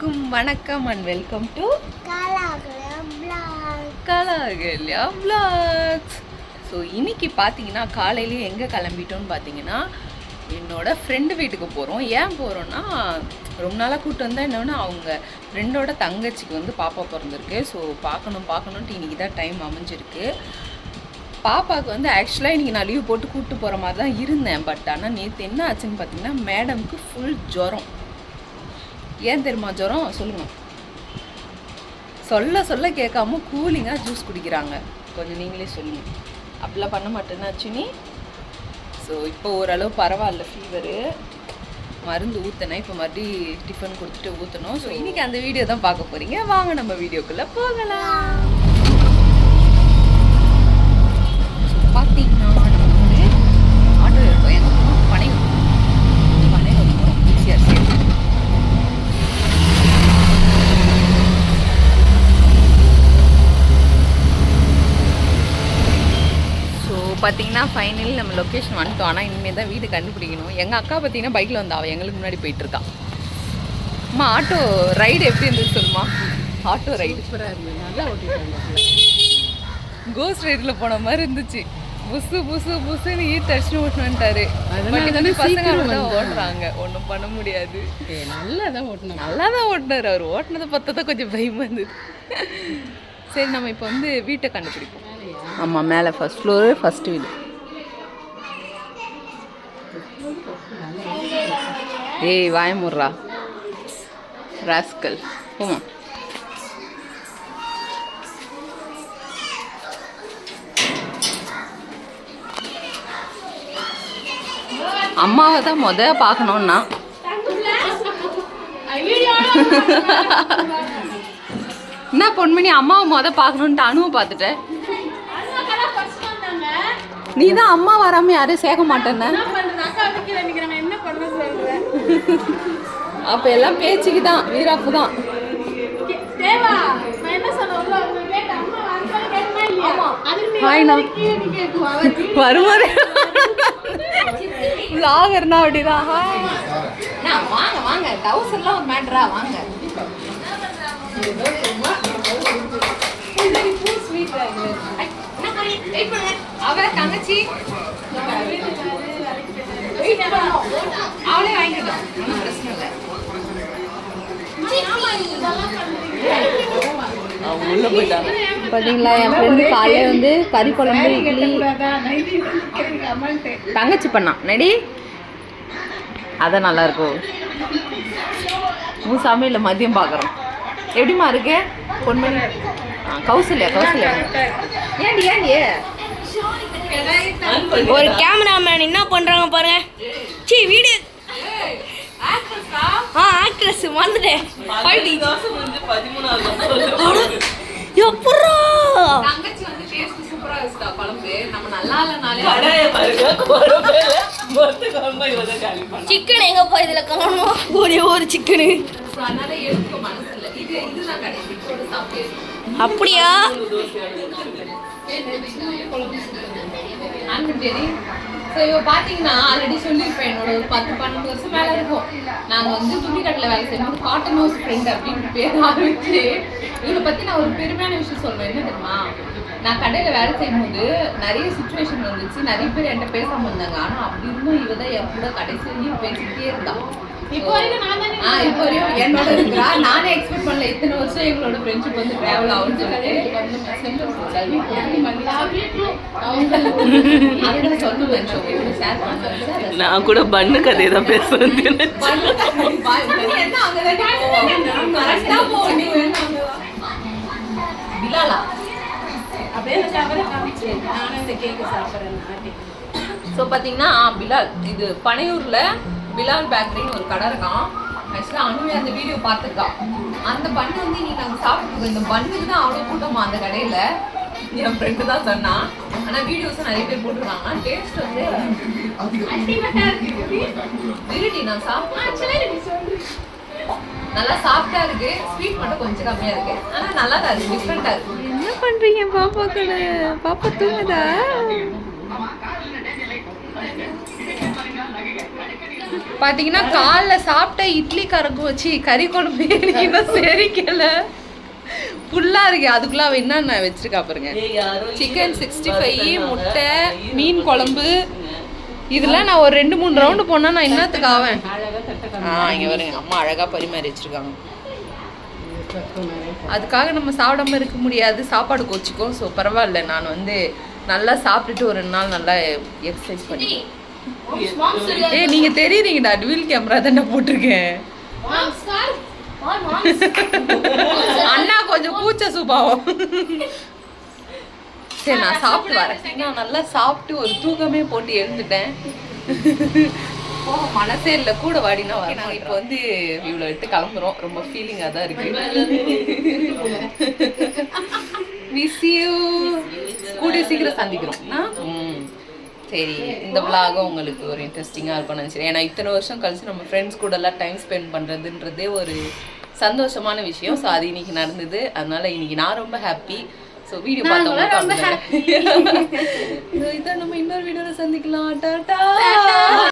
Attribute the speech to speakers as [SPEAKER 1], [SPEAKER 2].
[SPEAKER 1] எல்லாருக்கும் வணக்கம் and welcome to Kalakalya vlogs. So இன்னைக்கு பார்த்தீங்கன்னா காலையிலேயே எங்கே கிளம்பிட்டோம்னு பார்த்தீங்கன்னா என்னோட ஃப்ரெண்டு வீட்டுக்கு போகிறோம் ஏன் போகிறோன்னா ரொம்ப நாளாக கூப்பிட்டு வந்தால் என்னன்னா அவங்க ஃப்ரெண்டோட தங்கச்சிக்கு வந்து பாப்பா பிறந்திருக்கு. ஸோ பார்க்கணும் பார்க்கணுன்ட்டு இன்றைக்கி தான் டைம் அமைஞ்சிருக்கு. பாப்பாவுக்கு வந்து ஆக்சுவலாக இன்றைக்கி நான் லீவ் போட்டு கூப்பிட்டு போகிற மாதிரி தான் இருந்தேன். பட் ஆனால் நேற்று என்ன ஆச்சுன்னு பார்த்தீங்கன்னா மேடம்க்கு ஃபுல் ஜுரம். ஏன் தெரியுமா ஜுரம்? சொல்லுங்க. சொல்ல சொல்ல கேட்காம கூலிங்காக ஜூஸ் குடிக்கிறாங்க. கொஞ்சம் நீங்களே சொல்லுங்க. அப்படிலாம் பண்ண மாட்டேன்னா சினி? ஸோ இப்போ ஓரளவு பரவாயில்ல ஃபீவரு மருந்து ஊற்றினேன் இப்போ மறுபடி டிஃபன் கொடுத்துட்டு ஊற்றணும் ஸோ இன்றைக்கி அந்த வீடியோ தான் பார்க்க போகிறீங்க வாங்க நம்ம வீடியோக்குள்ளே போகலாம். பார்த்தீங்கன்னா நம்ம வந்து ஆட்டோ இருக்கோம் எங்கே போகிறோம் பனை பனை போகிறோம் ஈஸியாக சேர்த்து ஸோ பார்த்தீங்கன்னா ஃபைனலி நம்ம லொக்கேஷன் வந்துட்டோம். ஆனால் இனிமேல் தான் வீடு கண்டுபிடிக்கணும். எங்கள் அக்கா பார்த்தீங்கன்னா பைக்கில் வந்தா அவள் எங்களுக்கு முன்னாடி போயிட்டு இருக்கா. அம்மா ஆட்டோ ரைடு எப்படி இருந்துச்சு சொல்லுமா? ஆட்டோ ரைடு கோஸ்ட் ரைடில் போன மாதிரி இருந்துச்சு. புசு புசு புசுன்னு பட்
[SPEAKER 2] தானே
[SPEAKER 1] இந்த பசங்க. ஓட்டுறாங்க. ஒன்றும் பண்ண முடியாது.
[SPEAKER 2] ஏ நல்லா தான் ஓட்டினாங்க.
[SPEAKER 1] நல்லா தான் ஓட்டினார். அவர் ஓட்டினதை பார்த்தா தான் கொஞ்சம் பயமா இருந்தது. சரி நம்ம இப்போ வந்து வீட்டை கண்டுபிடிப்போம். ஆமாம் மேலே ஃபர்ஸ்ட் ஃப்ளோரு ஃபர்ஸ்ட் வீடு. ஏய் வாயமுட்றா ராஸ்கல் போமா அம்மாவை தான் முத பார்க்கணுன்னா என்ன பொன்மணி அம்மாவை முத பார்க்கணுன்ட்டு அணுவை பார்த்துட்டேன் நீ தான் அம்மா வராம யாரையும் சேர்க்க மாட்டேன்ன. அப்ப எல்லாம் பேச்சுக்கு தான் வீராப்பு தான் ஹாய்ண்ணா வருமாறு லாகர்னா அப்படிதான். வாங்க வாங்க. டவுசர்லாம் ஒரு மேட்ரா வாங்க. அவ தங்கச்சி. அவளே ஒன்றும் பிரச்சனை இல்லை. பார்த்தீங்களா என் ஃப்ரெண்டு காலையில் வந்து கறி குழம்பு இட்லி. தங்கச்சி பண்ணான் நடி அதான் நல்லா இருக்கும் உன் சமையல மதியம் பார்க்குறோம் எப்படிம்மா இருக்கு? பொன்மணி. கௌசல்யா கௌசல்யா. ஏன்டி ஏன்டி?
[SPEAKER 3] ஒரு கேமராமேன் என்ன பண்றாங்க பாருங்க. சி வீடியோ ஆ ஆக்ட்ரஸ் வந்துட்டேன் பாட்டி. அட, எப்பட்றா?
[SPEAKER 1] தங்கச்சி வந்து டேஸ்ட் சூப்பரா வச்சுட்டா குழம்பு. நம்ம நல்லா இல்லைனாலே
[SPEAKER 3] சிக்கன் எங்க போய் இதுல காணுமா ஒரே ஒரு சிக்கனு
[SPEAKER 1] அதனால எடுக்க மனசு இல்லை. இது இதுதான் கடைசி இதோட சாப்பிட்டு
[SPEAKER 3] அப்படியா?
[SPEAKER 1] அன்புட்டேரி ஸோ இப்போ பார்த்தீங்கன்னா ஆல்ரெடி சொல்லியிருப்பேன் என்னோட ஒரு பத்து பன்னெண்டு வருஷம் மேலே இருக்கும். நாங்கள் வந்து துணி வேலை செய்யணும் காட்டன் ஹவுஸ் ஃப்ரெண்ட் அப்படின்னு பேர் ஆரம்பிச்சு இவளை பற்றி நான் ஒரு பெருமையான விஷயம் சொல்வேன் என்ன தெரியுமா? நான் கடையில் வேலை செய்யும்போது நிறைய சுச்சுவேஷன் வந்துச்சு. நிறைய பேர் என்கிட்ட பேசாமல் இருந்தாங்க. ஆனால் அப்படி இருந்தும் இவ தான் என் கூட கடைசி பேசிக்கிட்டே இருந்தான் இப்போ வரைக்கும் என்னோட இருக்கிறா நானே எக்ஸ்பெக்ட் பண்ணல. இத்தனை வருஷம் எங்களோட ஃப்ரெண்ட்ஷிப் வந்து டிராவல் பண்ணுவேன்
[SPEAKER 4] நான் கூட பண்ணு கதையை தான் பேச வந்தேன் ஸோ பார்த்தீங்கன்னா பிலால் இது பனையூரில் பிலால் பேக்கரின்னு ஒரு கடை இருக்கான் ஆக்சுவலாக அனுவே அந்த வீடியோ பார்த்துருக்கான் அந்த பண்ணு வந்து இன்னைக்கு நாங்கள் சாப்பிட்டுருக்கோம். இந்த பண்ணுக்கு தான் அவ்வளோ கூட்டமா அந்த கடையில். என் ஃப்ரெண்டு தான் சொன்னான் ஆனால் வீடியோஸும் நிறைய பேர் போட்டிருக்காங்க. டேஸ்ட் வந்து விருடி நான் சாப்பிட்டேன். நல்லா சாஃப்டா இருக்கு. ஸ்வீட் மட்டும் கொஞ்சம் கம்மியா இருக்கு. ஆனா நல்லா தான் இருக்கு டிஃப்ரெண்டா இருக்கு.
[SPEAKER 2] என்ன பண்றீங்க? பாப்பா கூட பாப்பா தூங்குதா?
[SPEAKER 1] பாத்தீங்கன்னா காலைல சாப்பிட்ட இட்லி கறக்கு வச்சு கறி குழம்பு இன்னும் செரிக்கல. ஃபுல்லா இருக்கு. அதுக்குள்ள அவ என்னென்ன வச்சிருக்கா பாருங்க. சிக்கன் சிக்ஸ்டி ஃபைவ் முட்டை மீன் குழம்பு. இதெல்லாம் நான் ஒரு ரெண்டு மூணு ரவுண்டு போனா நான் என்னத்துக்கு ஆவேன்? ஆ இங்க பாருங்க. அம்மா அழகா பரிமாறி வச்சிருக்காங்க. அதுக்காக நம்ம சாப்பிடாம இருக்க முடியாது. சாப்பாடு கோச்சிக்கும். ஸோ பரவாயில்ல. நான் வந்து நல்லா சாப்பிட்டுட்டு ஒரு ரெண்டு நாள் நல்லா எக்ஸசைஸ் பண்ணிடுவேன் ஏய் நீங்க தெரியுறீங்கடா டுவெல் கேமரா தானே போட்டிருக்கேன். அண்ணா கொஞ்சம் கூச்ச சுபாவம். சரி நான் சாப்பிட்டு வரேன். நான் நல்லா சாப்பிட்டு ஒரு தூக்கமே போட்டு எழுந்துட்டேன். மனசே இல்லை கூட வாடினா வர நாங்கள் இப்போ வந்து இவ்வளோ எடுத்து கிளம்புறோம். ரொம்ப ஃபீலிங்காக தான் இருக்கு. மிஸ் யூ கூடிய சீக்கிரம் சந்திக்கிறோம். சரி இந்த விலாகம் உங்களுக்கு ஒரு இன்ட்ரெஸ்டிங்காக இருக்கும்னு நினச்சேன் ஏன்னா இத்தனை வருஷம் கழிச்சு நம்ம ஃப்ரெண்ட்ஸ் கூட எல்லாம் டைம் ஸ்பெண்ட் பண்ணுறதுன்றதே ஒரு சந்தோஷமான விஷயம். ஸோ அது இன்னைக்கு நடந்தது. அதனால இன்னைக்கு நான் ரொம்ப ஹாப்பி ஸோ வீடியோ பார்த்தவங்க இதான் நம்ம இன்னொரு வீடியோவில் சந்திக்கலாம். டாடா!